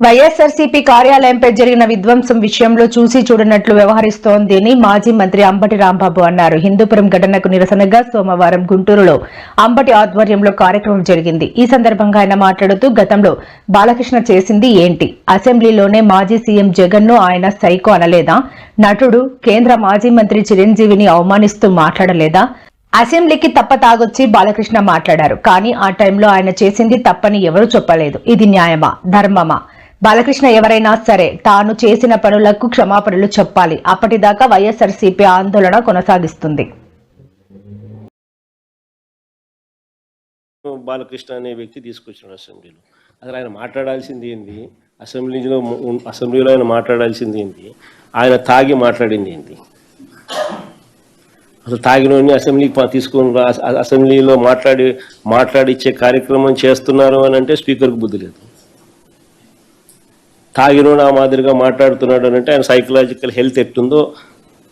వైఎస్ఆర్సీపీ కార్యాలయంపై జరిగిన విధ్వంసం విషయంలో చూసి చూడనట్లు వ్యవహరిస్తోందని మాజీ మంత్రి అంబటి రాంబాబు అన్నారు. హిందూపురం ఘటనకు నిరసనగా సోమవారం గుంటూరులో అంబటి ఆధ్వర్యంలో కార్యక్రమం జరిగింది. ఈ సందర్భంగా ఆయన మాట్లాడుతూ గతంలో బాలకృష్ణ చేసింది ఏంటి? అసెంబ్లీలోనే మాజీ సీఎం జగన్ను ఆయన సైకో అనలేదా? నటుడు కేంద్ర మాజీ మంత్రి చిరంజీవిని అవమానిస్తూ మాట్లాడలేదా? అసెంబ్లీకి తప్ప తాగొచ్చి బాలకృష్ణ మాట్లాడారు. కానీ ఆ టైంలో ఆయన చేసింది తప్పని ఎవరూ చెప్పలేదు. ఇది న్యాయమా? ధర్మమా? బాలకృష్ణ ఎవరైనా సరే తాను చేసిన పనులకు క్షమాపణలు చెప్పాలి. అప్పటిదాకా వైఎస్ఆర్సీపీ ఆందోళన కొనసాగిస్తుంది. బాలకృష్ణ అనే వ్యక్తి తీసుకొచ్చిన అసెంబ్లీలో. అసలు ఆయన మాట్లాడాల్సింది ఏంది? అసెంబ్లీలో అసెంబ్లీలో ఆయన మాట్లాడాల్సింది ఏంది? ఆయన తాగి మాట్లాడింది ఏంది? అసలు తాగినోని అసెంబ్లీకి తీసుకుని తీసుకొని అసెంబ్లీలో మాట్లాడి మాట్లాడిచ్చే కార్యక్రమం చేస్తున్నారు అని అంటే స్పీకర్కి బుద్ధి లేదు. తాగినోడు ఆ మాదిరిగా మాట్లాడుతున్నాడు అని అంటే ఆయన సైకలాజికల్ హెల్త్ ఎట్లుందో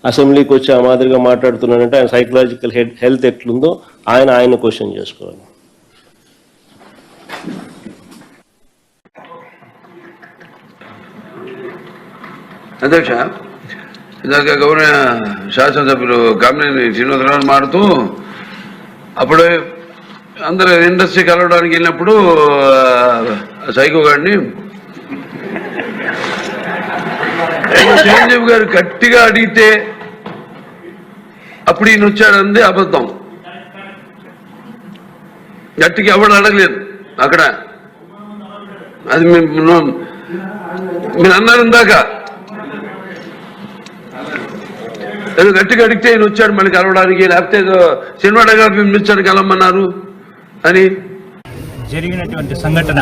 అసెంబ్లీకి వచ్చి ఆ మాదిరిగా మాట్లాడుతున్నాడంటే ఆయన సైకలాజికల్ హెల్త్ ఎట్లుందో ఆయన ఆయన క్వశ్చన్ చేసుకోవాలి. అధ్యక్ష ఇందాక గౌరవ శాసనసభ్యులు కామినేని శ్రీనివాసరావు మాడుతూ అప్పుడే అందరు ఇండస్ట్రీ కలవడానికి వెళ్ళినప్పుడు సైకో గారిని చిరంజీవి గారు గట్టిగా అడిగితే అప్పుడు ఈయన వచ్చాడంది అబద్ధం. గట్టిగా ఎవడు అడగలేదు అక్కడ. అది మీరు అన్నారు ఇందాక. ఏదో గట్టిగా అడిగితే ఈయన వచ్చాడు మళ్ళీ కలవడానికి లేకపోతే ఏదో సినిమా గారు పిలిపించాడు కలవమన్నారు అని. జరిగినటువంటి సంఘటన.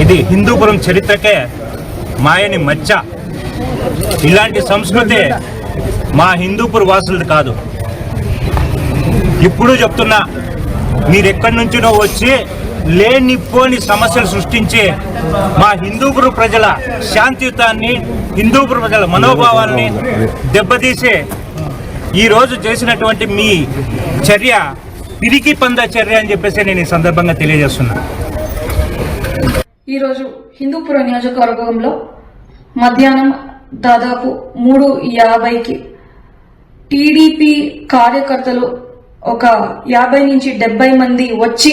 ఇది హిందూపురం చరిత్రకే మాయని మచ్చ. ఇలాంటి సంస్కృతి మా హిందూపుర వాసులది కాదు. ఇప్పుడు చెప్తున్నా మీరెక్కడి నుంచినో వచ్చి లేనిపోని సమస్యలు సృష్టించి మా హిందూపుర ప్రజల శాంతియుతాన్ని హిందూపుర ప్రజల మనోభావాల్ని దెబ్బతీసి ఈరోజు చేసినటువంటి మీ చర్య పిరికి పంద చర్య అని చెప్పేసి నేను ఈ సందర్భంగా తెలియజేస్తున్నాను ఈరోజు హిందూపురం నియోజకవర్గంలో మధ్యాహ్నం దాదాపు మూడు యాభైకి టీడీపీ కార్యకర్తలు ఒక యాభై నుంచి డెబ్బై మంది వచ్చి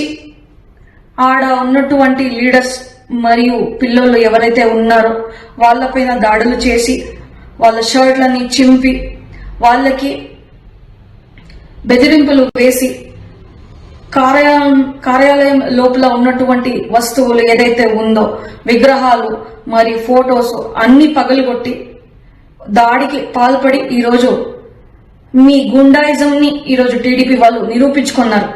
ఆడ ఉన్నటువంటి లీడర్స్ మరియు పిల్లలు ఎవరైతే ఉన్నారో వాళ్ళపైన దాడులు చేసి వాళ్ళ షర్ట్లని చింపి వాళ్ళకి బెదిరింపులు వేసి కార్యాలయం కార్యాలయం లోపల ఉన్నటువంటి వస్తువులు ఏదైతే ఉందో విగ్రహాలు మరి ఫోటోస్ అన్ని పగలగొట్టి దాడికి పాల్పడి ఈరోజు మీ గుండాయిజం ని ఈరోజు టీడీపీ వాళ్ళు నిరూపించుకున్నారు.